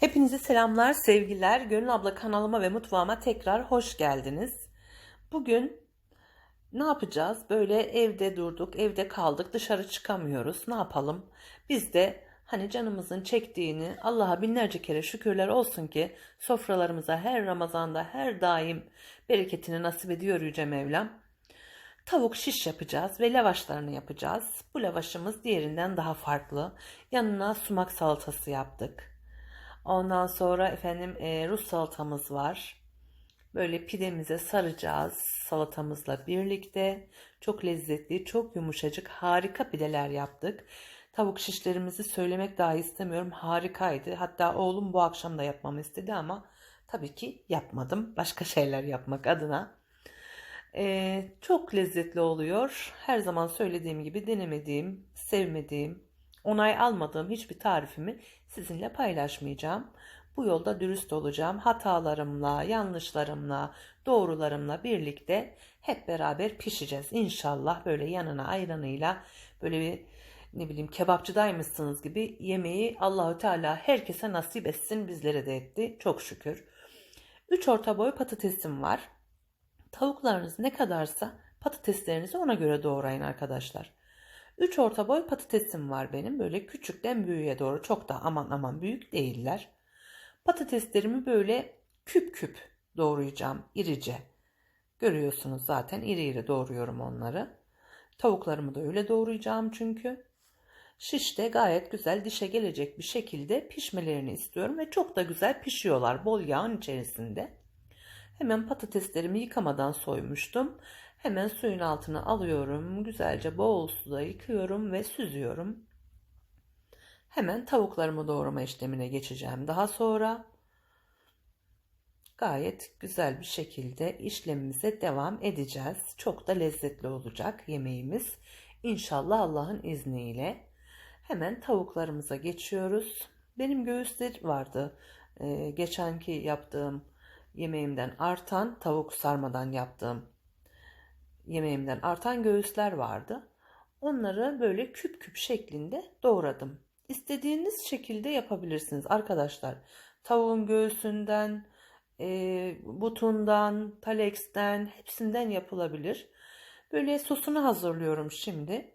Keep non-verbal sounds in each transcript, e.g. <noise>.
Hepinize selamlar, sevgiler. Gönül abla kanalıma ve mutfağıma tekrar hoş geldiniz. Bugün ne yapacağız? Böyle evde durduk, evde kaldık, dışarı çıkamıyoruz. Ne yapalım? Biz de hani canımızın çektiğini Allah'a binlerce kere şükürler olsun ki sofralarımıza her Ramazan'da her daim bereketini nasip ediyor Yüce Mevlam. Tavuk şiş yapacağız ve lavaşlarını yapacağız. Bu lavaşımız diğerinden daha farklı. Yanına sumak salatası yaptık. Ondan sonra efendim e, Rus salatamız var. Böyle pidemize saracağız salatamızla birlikte. Çok lezzetli, çok yumuşacık, harika pideler yaptık. Tavuk şişlerimizi söylemek dahi istemiyorum. Harikaydı. Hatta oğlum bu akşam da yapmamı istedi ama tabii ki yapmadım. Başka <laughs> şeyler yapmak adına. Ee, çok lezzetli oluyor. Her zaman söylediğim gibi denemediğim, sevmediğim, onay almadığım hiçbir tarifimi sizinle paylaşmayacağım. Bu yolda dürüst olacağım. Hatalarımla, yanlışlarımla, doğrularımla birlikte hep beraber pişeceğiz. İnşallah böyle yanına ayranıyla böyle bir ne bileyim kebapçıdaymışsınız gibi yemeği Allahü Teala herkese nasip etsin bizlere de etti. Çok şükür. 3 orta boy patatesim var. Tavuklarınız ne kadarsa patateslerinizi ona göre doğrayın arkadaşlar. 3 orta boy patatesim var benim. Böyle küçükten büyüğe doğru çok da aman aman büyük değiller. Patateslerimi böyle küp küp doğrayacağım irice. Görüyorsunuz zaten iri iri doğruyorum onları. Tavuklarımı da öyle doğrayacağım çünkü. Şiş de gayet güzel dişe gelecek bir şekilde pişmelerini istiyorum ve çok da güzel pişiyorlar bol yağın içerisinde. Hemen patateslerimi yıkamadan soymuştum. Hemen suyun altına alıyorum. Güzelce bol suda yıkıyorum ve süzüyorum. Hemen tavuklarımı doğrama işlemine geçeceğim. Daha sonra gayet güzel bir şekilde işlemimize devam edeceğiz. Çok da lezzetli olacak yemeğimiz. İnşallah Allah'ın izniyle. Hemen tavuklarımıza geçiyoruz. Benim göğüsler vardı. Ee, geçenki yaptığım yemeğimden artan tavuk sarmadan yaptığım yemeğimden artan göğüsler vardı. Onları böyle küp küp şeklinde doğradım. İstediğiniz şekilde yapabilirsiniz arkadaşlar. Tavuğun göğsünden, e, butundan, talexten hepsinden yapılabilir. Böyle sosunu hazırlıyorum şimdi.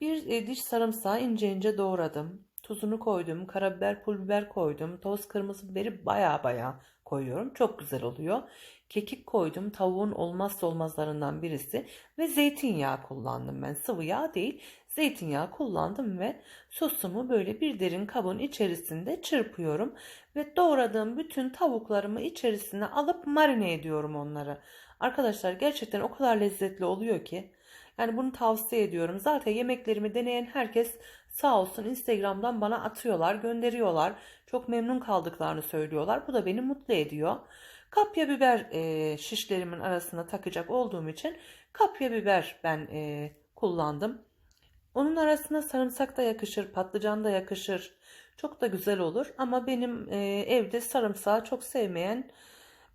Bir e, diş sarımsağı ince ince doğradım. Tuzunu koydum, karabiber, pul biber koydum. Toz kırmızı biberi baya baya koyuyorum. Çok güzel oluyor. Kekik koydum. Tavuğun olmazsa olmazlarından birisi. Ve zeytinyağı kullandım ben. Sıvı yağ değil. Zeytinyağı kullandım ve sosumu böyle bir derin kabın içerisinde çırpıyorum. Ve doğradığım bütün tavuklarımı içerisine alıp marine ediyorum onları. Arkadaşlar gerçekten o kadar lezzetli oluyor ki. Yani bunu tavsiye ediyorum. Zaten yemeklerimi deneyen herkes sağ olsun Instagram'dan bana atıyorlar, gönderiyorlar. Çok memnun kaldıklarını söylüyorlar. Bu da beni mutlu ediyor. Kapya biber e, şişlerimin arasına takacak olduğum için kapya biber ben e, kullandım. Onun arasına sarımsak da yakışır, patlıcan da yakışır. Çok da güzel olur ama benim e, evde sarımsağı çok sevmeyen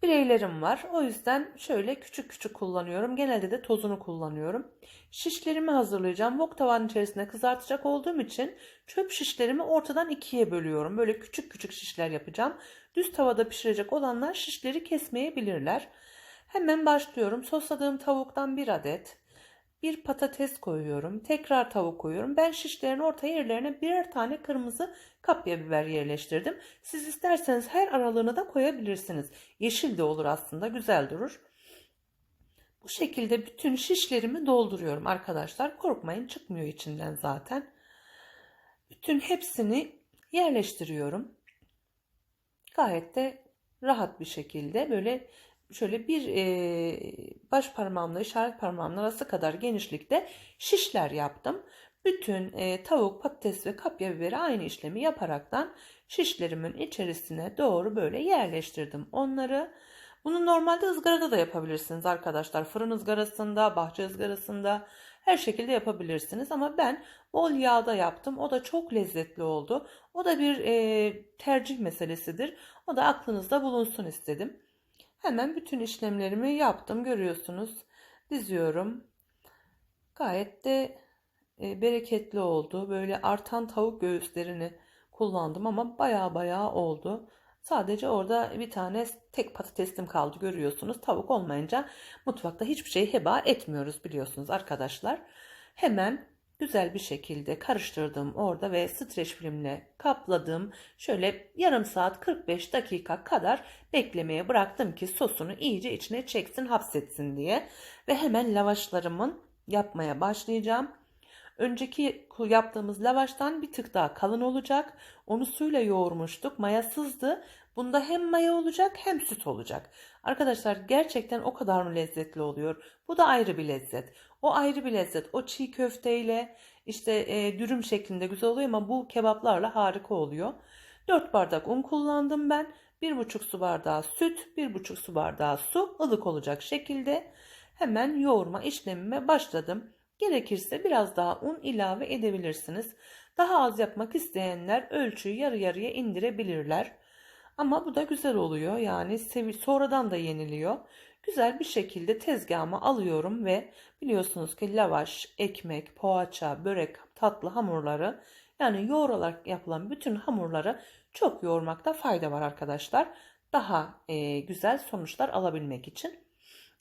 bireylerim var. O yüzden şöyle küçük küçük kullanıyorum. Genelde de tozunu kullanıyorum. Şişlerimi hazırlayacağım. Wok tavanın içerisine kızartacak olduğum için çöp şişlerimi ortadan ikiye bölüyorum. Böyle küçük küçük şişler yapacağım. Düz tavada pişirecek olanlar şişleri kesmeyebilirler. Hemen başlıyorum. Sosladığım tavuktan bir adet. Bir patates koyuyorum. Tekrar tavuk koyuyorum. Ben şişlerin orta yerlerine birer tane kırmızı kapya biber yerleştirdim. Siz isterseniz her aralığını da koyabilirsiniz. Yeşil de olur aslında. Güzel durur. Bu şekilde bütün şişlerimi dolduruyorum arkadaşlar. Korkmayın çıkmıyor içinden zaten. Bütün hepsini yerleştiriyorum. Gayet de rahat bir şekilde böyle şöyle bir e, baş parmağımla işaret parmağımla arası kadar genişlikte şişler yaptım. Bütün e, tavuk, patates ve kapya biberi aynı işlemi yaparaktan şişlerimin içerisine doğru böyle yerleştirdim onları. Bunu normalde ızgarada da yapabilirsiniz arkadaşlar. Fırın ızgarasında, bahçe ızgarasında her şekilde yapabilirsiniz. Ama ben bol yağda yaptım. O da çok lezzetli oldu. O da bir e, tercih meselesidir. O da aklınızda bulunsun istedim. Hemen bütün işlemlerimi yaptım. Görüyorsunuz. Diziyorum. Gayet de e, bereketli oldu. Böyle artan tavuk göğüslerini kullandım ama baya baya oldu. Sadece orada bir tane tek patatesim kaldı görüyorsunuz. Tavuk olmayınca mutfakta hiçbir şey heba etmiyoruz biliyorsunuz arkadaşlar. Hemen güzel bir şekilde karıştırdım orada ve streç filmle kapladım. Şöyle yarım saat 45 dakika kadar beklemeye bıraktım ki sosunu iyice içine çeksin, hapsetsin diye. Ve hemen lavaşlarımın yapmaya başlayacağım. Önceki yaptığımız lavaştan bir tık daha kalın olacak. Onu suyla yoğurmuştuk. Mayasızdı. Bunda hem maya olacak hem süt olacak. Arkadaşlar gerçekten o kadar mı lezzetli oluyor? Bu da ayrı bir lezzet. O ayrı bir lezzet. O çiğ köfteyle işte e, dürüm şeklinde güzel oluyor ama bu kebaplarla harika oluyor. 4 bardak un kullandım ben. 1,5 su bardağı süt, 1,5 su bardağı su ılık olacak şekilde hemen yoğurma işlemime başladım. Gerekirse biraz daha un ilave edebilirsiniz. Daha az yapmak isteyenler ölçüyü yarı yarıya indirebilirler. Ama bu da güzel oluyor. Yani sonradan da yeniliyor. Güzel bir şekilde tezgahıma alıyorum ve biliyorsunuz ki lavaş, ekmek, poğaça, börek, tatlı hamurları yani yoğrularak yapılan bütün hamurları çok yoğurmakta fayda var arkadaşlar. Daha e, güzel sonuçlar alabilmek için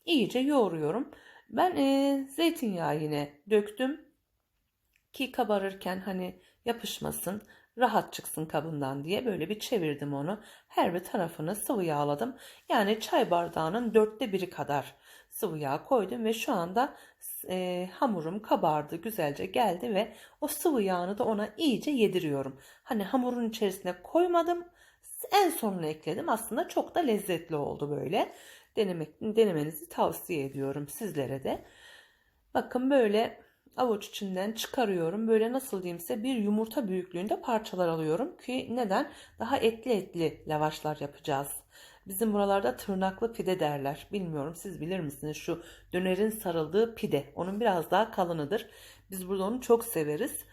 iyice yoğuruyorum. Ben e, zeytinyağı yine döktüm ki kabarırken hani yapışmasın rahat çıksın kabından diye böyle bir çevirdim onu. Her bir tarafını sıvı yağladım. Yani çay bardağının dörtte biri kadar sıvı yağ koydum ve şu anda e, hamurum kabardı güzelce geldi ve o sıvı yağını da ona iyice yediriyorum. Hani hamurun içerisine koymadım en sonuna ekledim aslında çok da lezzetli oldu böyle. Denemek, denemenizi tavsiye ediyorum sizlere de. Bakın böyle avuç içinden çıkarıyorum. Böyle nasıl diyeyimse bir yumurta büyüklüğünde parçalar alıyorum ki neden? Daha etli etli lavaşlar yapacağız. Bizim buralarda tırnaklı pide derler. Bilmiyorum siz bilir misiniz şu dönerin sarıldığı pide. Onun biraz daha kalınıdır. Biz burada onu çok severiz.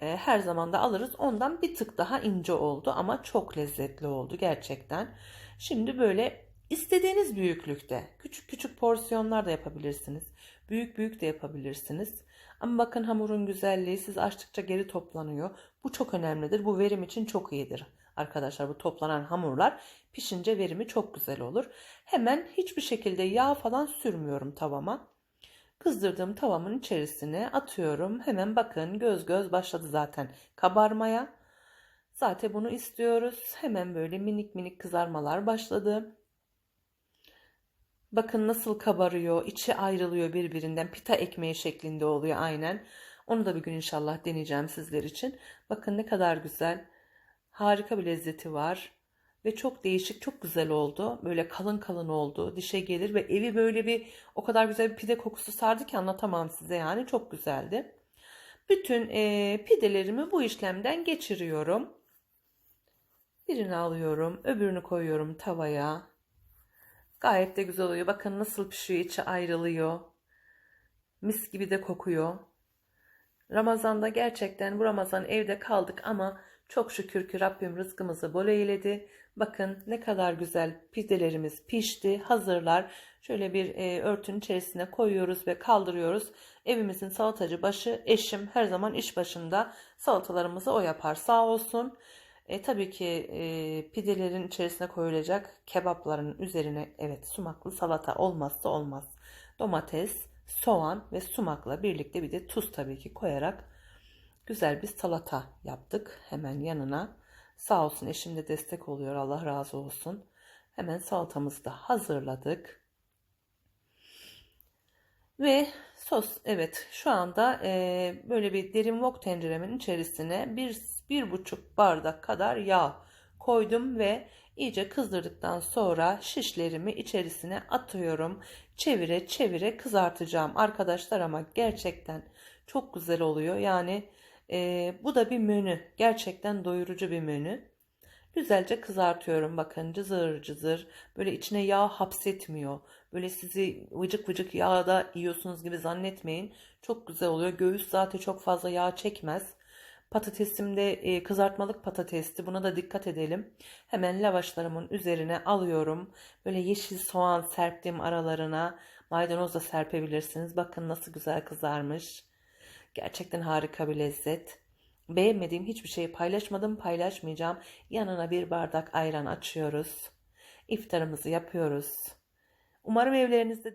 Ee, her zaman da alırız. Ondan bir tık daha ince oldu ama çok lezzetli oldu gerçekten. Şimdi böyle istediğiniz büyüklükte küçük küçük porsiyonlar da yapabilirsiniz. Büyük büyük de yapabilirsiniz. Ama bakın hamurun güzelliği siz açtıkça geri toplanıyor. Bu çok önemlidir. Bu verim için çok iyidir. Arkadaşlar bu toplanan hamurlar pişince verimi çok güzel olur. Hemen hiçbir şekilde yağ falan sürmüyorum tavama. Kızdırdığım tavamın içerisine atıyorum. Hemen bakın göz göz başladı zaten kabarmaya. Zaten bunu istiyoruz. Hemen böyle minik minik kızarmalar başladı. Bakın nasıl kabarıyor, içi ayrılıyor birbirinden. Pita ekmeği şeklinde oluyor aynen. Onu da bir gün inşallah deneyeceğim sizler için. Bakın ne kadar güzel. Harika bir lezzeti var. Ve çok değişik, çok güzel oldu. Böyle kalın kalın oldu. Dişe gelir ve evi böyle bir o kadar güzel bir pide kokusu sardı ki anlatamam size yani. Çok güzeldi. Bütün e, pidelerimi bu işlemden geçiriyorum. Birini alıyorum, öbürünü koyuyorum tavaya. Gayet de güzel oluyor. Bakın nasıl pişiyor, içi ayrılıyor. Mis gibi de kokuyor. Ramazan'da gerçekten bu Ramazan evde kaldık ama çok şükür ki Rabbim rızkımızı bol eyledi. Bakın ne kadar güzel pidelerimiz pişti. Hazırlar. Şöyle bir e, örtünün içerisine koyuyoruz ve kaldırıyoruz. Evimizin salatacı başı eşim her zaman iş başında salatalarımızı o yapar sağ olsun. E, tabii ki e, pidelerin içerisine koyulacak kebapların üzerine evet sumaklı salata olmazsa olmaz. Domates, soğan ve sumakla birlikte bir de tuz tabii ki koyarak güzel bir salata yaptık. Hemen yanına sağ olsun eşim de destek oluyor Allah razı olsun. Hemen salatamızı da hazırladık. Ve sos evet şu anda e, böyle bir derin wok tenceremin içerisine bir bir buçuk bardak kadar yağ koydum ve iyice kızdırdıktan sonra şişlerimi içerisine atıyorum. Çevire çevire kızartacağım arkadaşlar ama gerçekten çok güzel oluyor. Yani e, bu da bir menü. Gerçekten doyurucu bir menü. Güzelce kızartıyorum bakın cızır cızır. Böyle içine yağ hapsetmiyor. Böyle sizi vıcık vıcık yağda yiyorsunuz gibi zannetmeyin. Çok güzel oluyor. Göğüs zaten çok fazla yağ çekmez. Patatesim de e, kızartmalık patatesti. Buna da dikkat edelim. Hemen lavaşlarımın üzerine alıyorum. Böyle yeşil soğan serptim aralarına. Maydanoz da serpebilirsiniz. Bakın nasıl güzel kızarmış. Gerçekten harika bir lezzet. Beğenmediğim hiçbir şeyi paylaşmadım, paylaşmayacağım. Yanına bir bardak ayran açıyoruz. İftarımızı yapıyoruz. Umarım evlerinizde de